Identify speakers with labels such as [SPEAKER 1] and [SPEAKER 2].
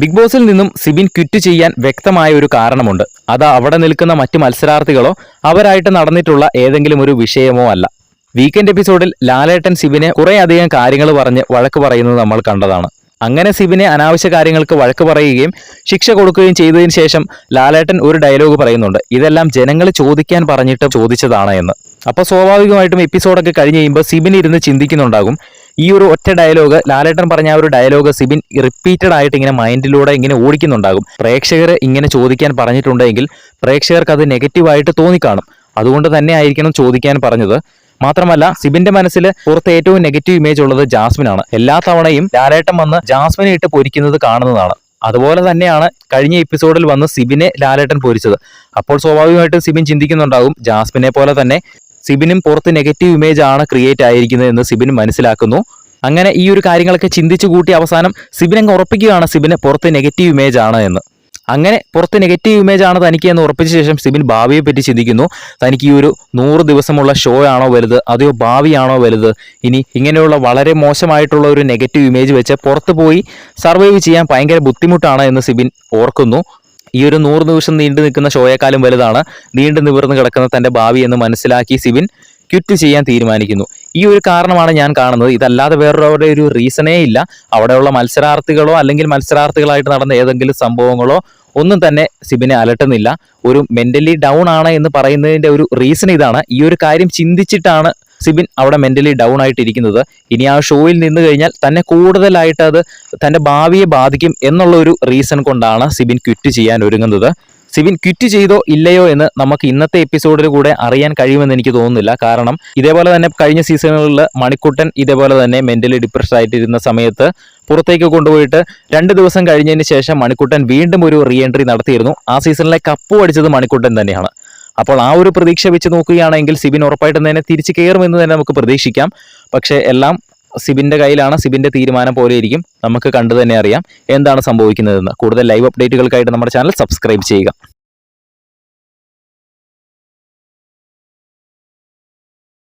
[SPEAKER 1] Big ബോസിൽ നിന്നും Sibin quit ചെയ്യാൻ വ്യക്തമായ ഒരു കാരണമുണ്ട്. അത് അവിടെ നിൽക്കുന്ന മറ്റ് മത്സരാർത്ഥികളോ അവരായിട്ട് നടന്നിട്ടുള്ള ഏതെങ്കിലും ഒരു വിഷയമോ അല്ല. വീക്കെൻഡ് എപ്പിസോഡിൽ ലാലേട്ടൻ സിബിനെ കുറേയധികം കാര്യങ്ങൾ പറഞ്ഞ് വഴക്ക് പറയുന്നത് നമ്മൾ കണ്ടതാണ്. അങ്ങനെ സിബിനെ അനാവശ്യ കാര്യങ്ങൾക്ക് വഴക്ക് പറയുകയും ശിക്ഷ കൊടുക്കുകയും ചെയ്തതിന് ശേഷം ലാലേട്ടൻ ഒരു ഡയലോഗ് പറയുന്നുണ്ട്. ഇതെല്ലാം ജനങ്ങൾ ചോദിക്കാൻ പറഞ്ഞിട്ട് ചോദിച്ചതാണ് എന്ന്. അപ്പോൾ സ്വാഭാവികമായിട്ടും എപ്പിസോഡൊക്കെ കഴിഞ്ഞ് കഴിയുമ്പോൾ സിബിൻ ഇരുന്ന് ചിന്തിക്കുന്നുണ്ടാകും ഈ ഒരു ഒറ്റ ഡയലോഗ് ലാലേട്ടൻ പറഞ്ഞ ആ ഒരു ഡയലോഗ് സിബിൻ റിപ്പീറ്റഡ് ആയിട്ട് ഇങ്ങനെ മൈൻഡിലൂടെ ഇങ്ങനെ ഓടിക്കുന്നുണ്ടാകും. പ്രേക്ഷകർ ഇങ്ങനെ ചോദിക്കാൻ പറഞ്ഞിട്ടുണ്ടെങ്കിൽ പ്രേക്ഷകർക്ക് അത് നെഗറ്റീവായിട്ട് തോന്നിക്കാണും. അതുകൊണ്ട് തന്നെ ആയിരിക്കണം ചോദിക്കാൻ പറഞ്ഞത്. മാത്രമല്ല സിബിന്റെ മനസ്സിൽ പുറത്ത് ഏറ്റവും നെഗറ്റീവ് ഇമേജ് ഉള്ളത് ജാസ്മിനാണ് എല്ലാ തവണയും ലാലേട്ടൻ വന്ന് ജാസ്മിനെ ഇട്ട് പൊരിക്കുന്നത് കാണുന്നതാണ്. അതുപോലെ തന്നെയാണ് കഴിഞ്ഞ എപ്പിസോഡിൽ വന്ന് സിബിനെ ലാലേട്ടൻ പൊരിച്ചത്. അപ്പോൾ സ്വാഭാവികമായിട്ടും സിബിൻ ചിന്തിക്കുന്നുണ്ടാകും ജാസ്മിനെ പോലെ തന്നെ സിബിനും പുറത്ത് നെഗറ്റീവ് ഇമേജ് ആണ് ക്രിയേറ്റ് ആയിരിക്കുന്നത് എന്ന് സിബിൻ മനസ്സിലാക്കുന്നു. അങ്ങനെ ഈ ഒരു കാര്യങ്ങളൊക്കെ ചിന്തിച്ചു കൂട്ടി അവസാനം സിബിൻ അങ്ങ് ഉറപ്പിക്കുകയാണ് സിബിന് പുറത്ത് നെഗറ്റീവ് ഇമേജ് ആണ് എന്ന്. അങ്ങനെ പുറത്ത് നെഗറ്റീവ് ഇമേജ് ആണ് തനിക്ക് എന്ന് ഉറപ്പിച്ച ശേഷം സിബിൻ ഭാവിയെ പറ്റി ചിന്തിക്കുന്നു. തനിക്ക് ഈ ഒരു നൂറ് ദിവസമുള്ള ഷോ ആണോ വലുത് അതെയോ ഭാവിയാണോ വലുത്? ഇനി ഇങ്ങനെയുള്ള വളരെ മോശമായിട്ടുള്ള ഒരു നെഗറ്റീവ് ഇമേജ് വെച്ച് പുറത്ത് പോയി സർവൈവ് ചെയ്യാൻ ഭയങ്കര ബുദ്ധിമുട്ടാണ് എന്ന് സിബിൻ ഓർക്കുന്നു. ഈ ഒരു നൂറ് ദിവസം നീണ്ടു നിൽക്കുന്ന ഷോയേക്കാളും വലുതാണ് നീണ്ടു നിവർന്നു കിടക്കുന്ന തന്റെ ഭാവി എന്ന് മനസ്സിലാക്കി സിബിൻ ക്വിറ്റ് ചെയ്യാൻ തീരുമാനിക്കുന്നു. ഈ ഒരു കാരണമാണ് ഞാൻ കാണുന്നത്. ഇതല്ലാതെ വേറൊരു ഒരു റീസണേ ഇല്ല. അവിടെയുള്ള മത്സരാർത്ഥികളോ അല്ലെങ്കിൽ മത്സരാർത്ഥികളായിട്ട് നടന്ന ഏതെങ്കിലും സംഭവങ്ങളോ ഒന്നും തന്നെ സിബിനെ അലട്ടുന്നില്ല. ഒരു മെന്റലി ഡൗൺ ആണ് എന്ന് പറയുന്നതിന്റെ ഒരു റീസൺ ഇതാണ്. ഈ ഒരു കാര്യം ചിന്തിച്ചിട്ടാണ് സിബിൻ അവിടെ മെന്റലി ഡൗൺ ആയിട്ടിരിക്കുന്നത്. ഇനി ആ ഷോയിൽ നിന്ന് കഴിഞ്ഞാൽ തന്നെ കൂടുതലായിട്ട് അത് തന്റെ ഭാവിയെ ബാധിക്കും എന്നുള്ള ഒരു റീസൺ കൊണ്ടാണ് സിബിൻ ക്വിറ്റ് ചെയ്യാൻ ഒരുങ്ങുന്നത്. സിബിൻ ക്വിറ്റ് ചെയ്തോ ഇല്ലയോ എന്ന് നമുക്ക് ഇന്നത്തെ എപ്പിസോഡിൽ കൂടെ അറിയാൻ കഴിയുമെന്ന് എനിക്ക് തോന്നുന്നില്ല. കാരണം ഇതേപോലെ തന്നെ കഴിഞ്ഞ സീസണുകളിൽ മണിക്കുട്ടൻ ഇതേപോലെ തന്നെ മെന്റലി ഡിപ്രസ്ഡ് ആയിട്ടിരുന്ന സമയത്ത് പുറത്തേക്ക് കൊണ്ടുപോയിട്ട് രണ്ട് ദിവസം കഴിഞ്ഞതിന് ശേഷം മണിക്കുട്ടൻ വീണ്ടും ഒരു റീ എൻട്രി നടത്തിയിരുന്നു. ആ സീസണിലെ കപ്പ് അടിച്ചത് മണിക്കുട്ടൻ തന്നെയാണ്. അപ്പോൾ ആ ഒരു പ്രതീക്ഷ വെച്ച് നോക്കുകയാണെങ്കിൽ സിബിൻ ഉറപ്പായിട്ടും തന്നെ തിരിച്ചു കയറുമെന്ന് തന്നെ നമുക്ക് പ്രതീക്ഷിക്കാം. പക്ഷേ എല്ലാം സിബിന്റെ കയ്യിലാണ്. സിബിന്റെ തീരുമാനം പോലെ ഇരിക്കും. നമുക്ക് കണ്ടു തന്നെ അറിയാം. എന്താണ് സംഭവിക്കുന്നതെന്ന്. കൂടുതൽ ലൈവ് അപ്ഡേറ്റുകൾക്കായിട്ട് നമ്മുടെ ചാനൽ സബ്സ്ക്രൈബ് ചെയ്യുക.